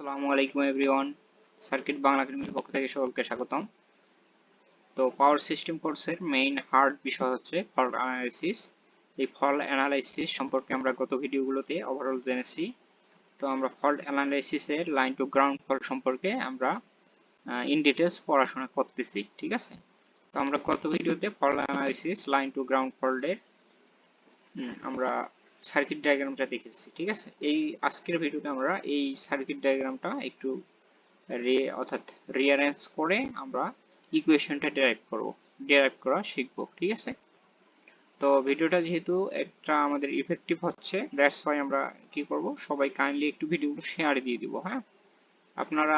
আসসালামু আলাইকুম everyone. Circuit Bangla একাডেমির পক্ষ থেকে সকলকে স্বাগতম। তো পাওয়ার সিস্টেম কোর্সের মেইন হার্ড বিষয় হচ্ছে ফল্ট অ্যানালাইসিস এই ফল্ট অ্যানালাইসিস সম্পর্কে আমরা গত ভিডিওগুলোতে ওভারঅল জেনেছি। তো আমরা ফল্ট অ্যানালাইসিসের লাইন টু গ্রাউন্ড ফল্ট সম্পর্কে আমরা ইন ডিটেলস পড়াশোনা করতেছি, ঠিক আছে? তো আমরা গত ভিডিওতে fault analysis line to ground ফল্টের আমরা সার্কিট ডায়াগ্রামটা দেখেছি, ঠিক আছে? এই আজকের ভিডিওতে আমরা এই সার্কিট ডায়াগ্রামটা একটু রে, অর্থাৎ রিয়ারেঞ্জ করে আমরা ইকুয়েশনটা ডেরাইভ করব ডেরাইভ করা শিখব, ঠিক আছে? তো ভিডিওটা যেহেতু একটা আমাদের ইফেক্টিভ হচ্ছে দ্যাটস ওয়াই আমরা কি করব, সবাই কাইন্ডলি একটু ভিডিওগুলো শেয়ার দিয়ে দিব হ্যাঁ? আপনার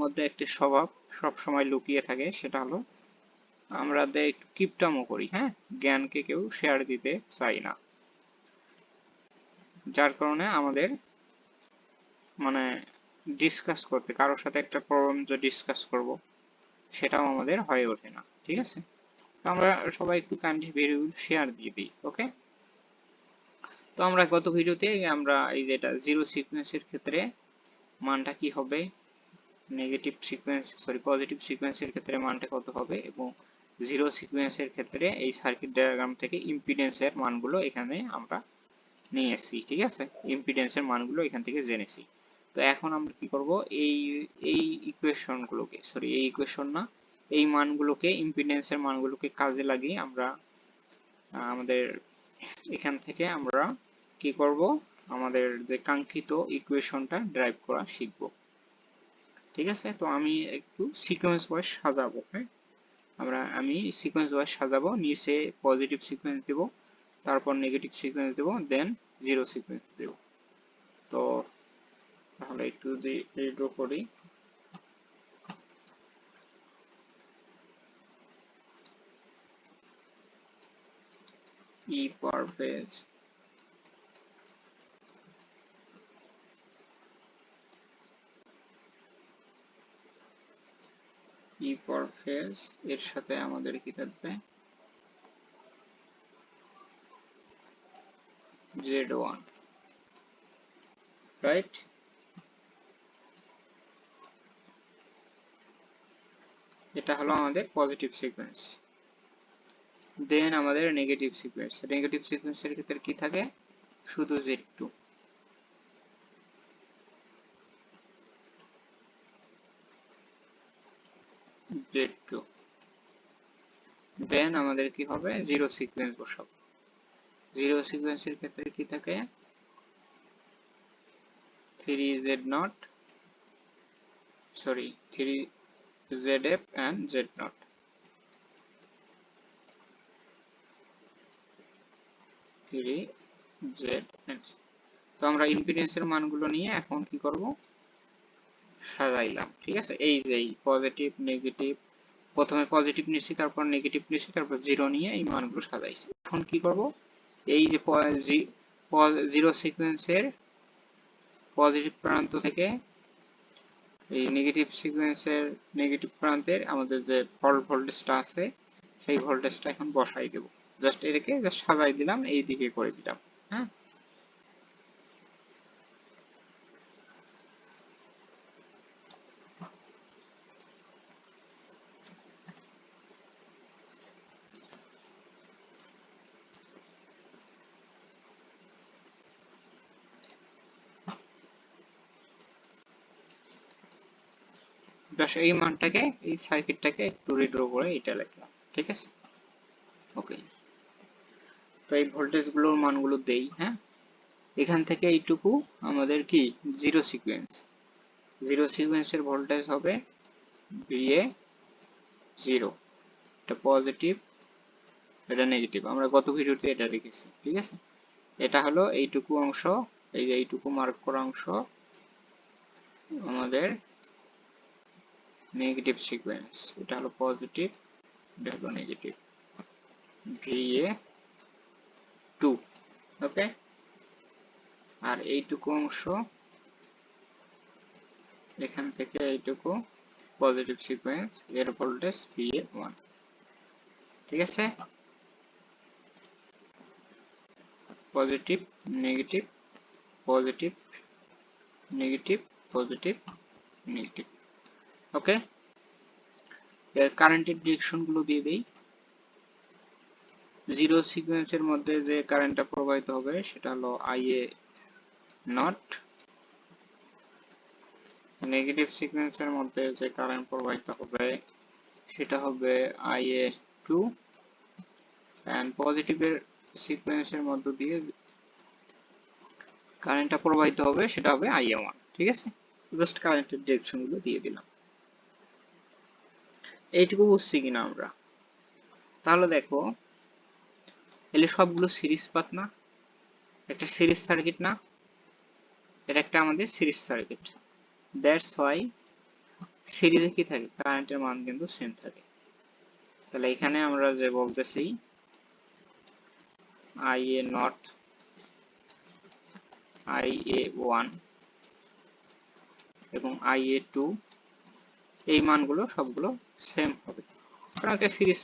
মধ্যে একটি স্বভাব সব সময় লুকিয়ে থাকে, সেটা হলো আমরা একটু কিপটামো করি হ্যাঁ? জ্ঞানকে কেউ শেয়ার দিতে চাই না। যার কারণে আমাদের মানে ডিসকাস করতে, কারোর সাথে একটা প্রবলেম যে ডিসকাস করব, সেটাও আমাদের হয়ে ওঠে না, ঠিক আছে? তো আমরা সবাই একটু কাইন্ডলি ভিডিওগুলো শেয়ার দিয়ে দিই ওকে তো আমরা গত ভিডিওতে আমরা এই যেটা জিরো সিকোয়েন্সের ক্ষেত্রে মানটা কি হবে? নেগেটিভ সিকোয়েন্স সরি পজিটিভ সিকোয়েন্সের ক্ষেত্রে মানটা কত হবে? এবং জিরো সিকোয়েন্সের ক্ষেত্রে এই সার্কিট ডায়াগ্রাম থেকে ইম্পিডেন্সের মানগুলো এখানে আমরা নিয়ে এসেছি, ঠিক আছে? ইম্পিডেন্সের মানগুলো এখান থেকে জেনেছি। তো এখন আমরা কি করব? এই এই ইকুয়েশনগুলোকে সরি এই ইকুয়েশন না, এই মানগুলোকে ইম্পিডেন্সের মানগুলোকে কাজে লাগিয়ে আমরা আমাদের এখান থেকে আমরা কি করব? আমাদের যে কাঙ্ক্ষিত ইকুয়েশনটা ড্রাইভ করা শিখব। ঠিক আছে? তো আমি একটু সিকোয়েন্স ওয়াইজ সাজাবো হ্যাঁ? আমরা, আমি সিকোয়েন্স ওয়াইজ সাজাবো, নিচে পজিটিভ সিকোয়েন্স দেব। তারপর নেগেটিভ সিকোয়েন্স দেব দেন জিরো সিকোয়েন্স দেব। তো তাহলে একটু যদি রিড্র করি। E per page E for ফেজের সাথে আমাদের কি থাকবে? Z1 রাইট এটা হলো আমাদের পজিটিভ সিকোয়েন্স দেন আমাদের নেগেটিভ সিকোয়েন্স নেগেটিভ সিকোয়েন্সের ক্ষেত্রে কি থাকে? শুধু z2 z2 দেন আমাদের কি হবে? জিরো সিকোয়েন্স বসাবো। জিরো সিকোয়েন্সের ক্ষেত্রে কি থাকে? Three Z nought sorry three Z F and Z nought three Z তো আমরা ইম্পিডেন্সের মানগুলো নিয়ে এখন কি করব? সাজাইলাম, ঠিক আছে? এই যে পজিটিভ নেগেটিভ প্রথমে পজিটিভ নিচ্ছি তারপর নেগেটিভ নিচ্ছি তারপর জিরো নিয়ে এই মানগুলো সাজাইছি। এখন কি করব? এই যে জিরো সিকোয়েন্সের পজিটিভ প্রান্ত থেকে এই নেগেটিভ সিকোয়েন্সের নেগেটিভ প্রান্তের আমাদের যে ফল ভোল্টেজটা আছে, সেই ভোল্টেজটা এখন বসাই দেব। জাস্ট এটাকে জাস্ট সাজাই দিলাম এই দিকে করে দিলাম হ্যাঁ? জাস্ট এই মানটাকে, এই সার্কিটটাকে একটু রিড্র করে এটা লিখলাম, ঠিক আছে? ওকে তো এই ভোল্টেজগুলোর মানগুলো দেই হ্যাঁ? এখান থেকে এইটুকু আমাদের কি? জিরো সিকোয়েন্স জিরো সিকোয়েন্সের ভোল্টেজ হবে ভিএ জিরো এটা পজিটিভ এটা নেগেটিভ আমরা গত ভিডিওতে এটা রেখেছি ঠিক আছে? এটা হলো এইটুকু অংশ, এই যে এইটুকু মার্ক করা অংশ আমাদের নেগেটিভ সিকোয়েন্স এটা হলো পজিটিভ এটা হলো নেগেটিভ ভিএ টু ওকে আর এইটুকু অংশ, এখান থেকে এইটুকু পজিটিভ সিকোয়েন্স এর ভোল্টেজ ভিএ ওয়ান ঠিক আছে? Positive negative positive negative positive negative okay? এর কারেন্টের ডিরেকশনগুলো দিয়ে দেই। জিরো সিকোয়েন্সের মধ্যে যে কারেন্টটা প্রবাহিত হবে, সেটা হলো আইএ নট নেগেটিভ সিকোয়েন্সের মধ্যে যে কারেন্ট প্রবাহিত হবে, সেটা হবে আইএ টু অ্যান্ড পজিটিভের সিকোয়েন্সের মধ্য দিয়ে কারেন্টটা প্রবাহিত হবে, সেটা হবে আইএ ওয়ান ঠিক আছে? জাস্ট কারেন্টের ডিরেকশনগুলো দিয়ে দিলাম। এইটুকু বুঝছি কিনা আমরা? তাহলে দেখো এলে সবগুলো সিরিজ পাত না। একটা সিরিজ সার্কিট না, এটা একটা আমাদের সিরিজ সার্কিট দ্যাটস ওয়াই সিরিজে কি থাকে? কারেন্টের মান কিন্তু সেম থাকে। তাহলে এখানে আমরা যে বলতেছি I A nought I A one এবং আই এ টু এই মানগুলো সবগুলো সেম হবে কারণ একটা সিরিজ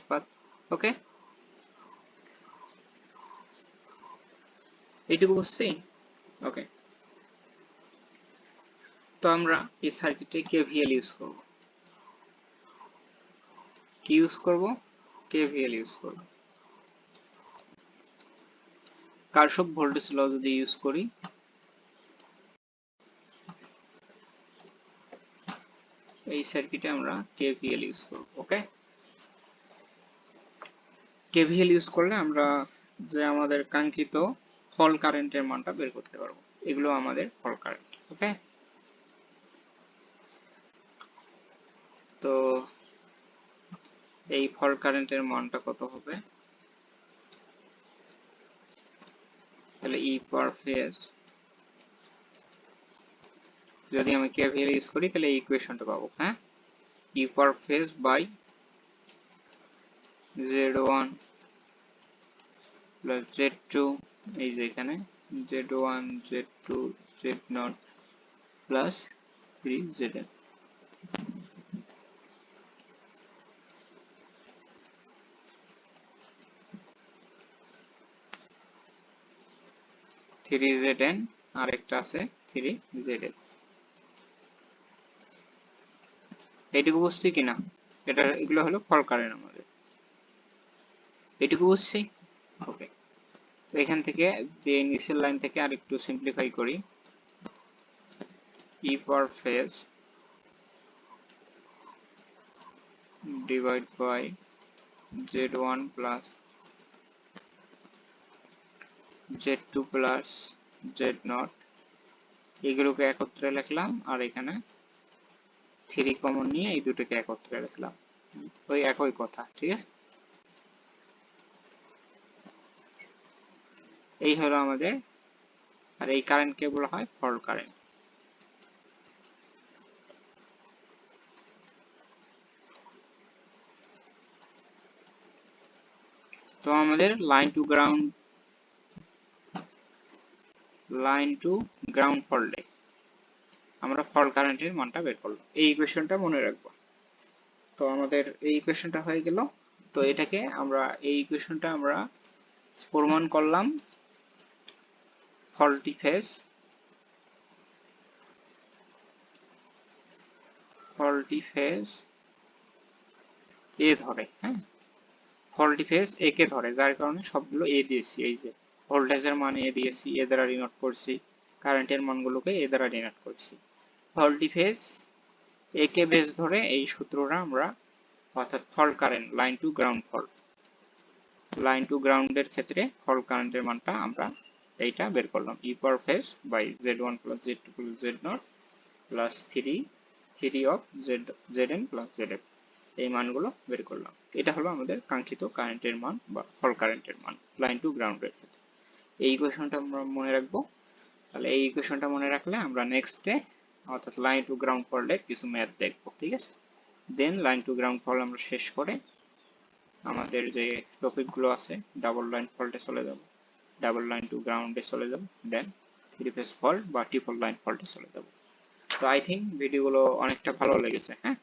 ওকে তো আমরা এই সার্কিটে কেভিএল ইউজ করব। কি ইউজ করব? কেভিএল ইউজ করব। কারশফ ভোল্টেজ ল যদি ইউজ করি এই সার্কিটে আমরা কেভিএল ইউজ করব ওকে কেভিএল ইউজ করলে আমরা যে আমাদের কাঙ্ক্ষিত ফল কারেন্টের মানটা বের করতে পারব। এগুলো আমাদের ফল কারেন্ট ওকে তো এই ফল কারেন্টের মানটা কত হবে? তাহলে ই পার ফেজ যদি আমি কেভিএল ইউজ করি, তাহলে এই ইকুয়েশনটা পাবো হ্যাঁ? E per phase by Z one plus Z two এই যে এখানে Z one Z two Z nought plus three Z N three Z N আর একটা আছে থ্রি জেড এন এইটুকু বুঝছি কিনা? এটা, এগুলো হলো ফল কারেন্ট আমাদের। এইটুকু বুঝছি ওকে এখান থেকে, যে ইনিশিয়াল লাইন থেকে আরেকটু সিম্পলিফাই করি। Divide by Z one plus Z two plus Z nought এগুলোকে একত্রে লিখলাম, আর এখানে থ্রি কমন নিয়ে এই দুটোকে একত্রে লিখলাম ওই একই কথা, ঠিক আছে? এই হলো আমাদের, আর এই কারেন্টকে বলা হয় ফল্ট কারেন্ট তো আমাদের line to ground line to ground ফল্টে আমরা ফল্ট কারেন্টের মানটা বের করলাম। এই ইকুয়েশনটা মনে রাখব। তো আমাদের এই ইকুয়েশনটা হয়ে গেল। তো এটাকে আমরা এই ইকুয়েশনটা আমরা প্রমাণ করলাম faulty phase faulty phase A ধরে হ্যাঁ? ফল্টি ফেজ এ কে ধরে, যার কারণে সবগুলো এ দিয়েছি। এই যে ভোল্টেজের মান এ দিয়েছি এ দ্বারা ডিনোট করছি কারেন্টের মানগুলোকে এ দ্বারা ডিনোট করছি। ফল্টি ফেজ এ কে বেস ধরে এই সূত্রটা আমরা অর্থাৎ fault current line to ground fault line to গ্রাউন্ডের ক্ষেত্রে ফল্ট কারেন্টের মানটা আমরা এইটা বের করলাম। E per phase by Z one plus Z two plus Z nought plus three three of Z Z N plus Z F এই মানগুলো বের করলাম। এটা হলো আমাদের কাঙ্ক্ষিত কারেন্টের মান বা ফল কারেন্টের মান লাইন টু গ্রাউন্ডের ক্ষেত্রে। এই ইকুয়েশনটা আমরা মনে রাখব। তাহলে এই ইকুয়েশনটা মনে রাখলে আমরা নেক্সটে অর্থাৎ লাইন টু গ্রাউন্ড ফল্টের কিছু ম্যাথ দেখব, ঠিক আছে? Then line to ground fault আমরা শেষ করে আমাদের যে টপিকগুলো আছে ডাবল লাইন ফল্টে চলে যাব। ডাবল লাইন টু গ্রাউন্ডে চলে যাব। দেন থ্রি ফেজ ফল্ট বা ট্রিপল লাইন ফল্টে চলে যাব। তো আই থিঙ্ক ভিডিওগুলো অনেকটা ভালো লেগেছে হ্যাঁ?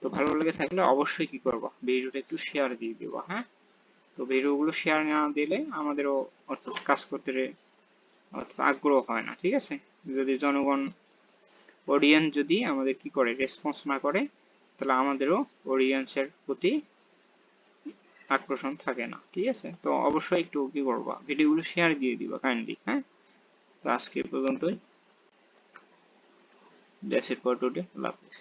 তো ভালো লেগে থাকলে অবশ্যই কি করব? ভিডিওটা একটু শেয়ার দিয়ে দিব হ্যাঁ? তো ভিডিওগুলো শেয়ার না দিলে আমাদেরও অর্থাৎ কাজ করতে অর্থাৎ আগ্রহ হয় না, ঠিক আছে? যদি জনগণ অডিয়েন্স যদি আমাদের কি করে রেসপন্স না করে, তাহলে আমাদেরও অডিয়েন্সের প্রতি আকর্ষণ থাকে না, ঠিক আছে? তো অবশ্যই একটু কি করবা ভিডিওগুলো শেয়ার দিয়ে দিবা কাইন্ডলি হ্যাঁ? তো আজকে পর্যন্তই। দ্যাটস ইট ফর টুডে আল্লাহ হাফিজ।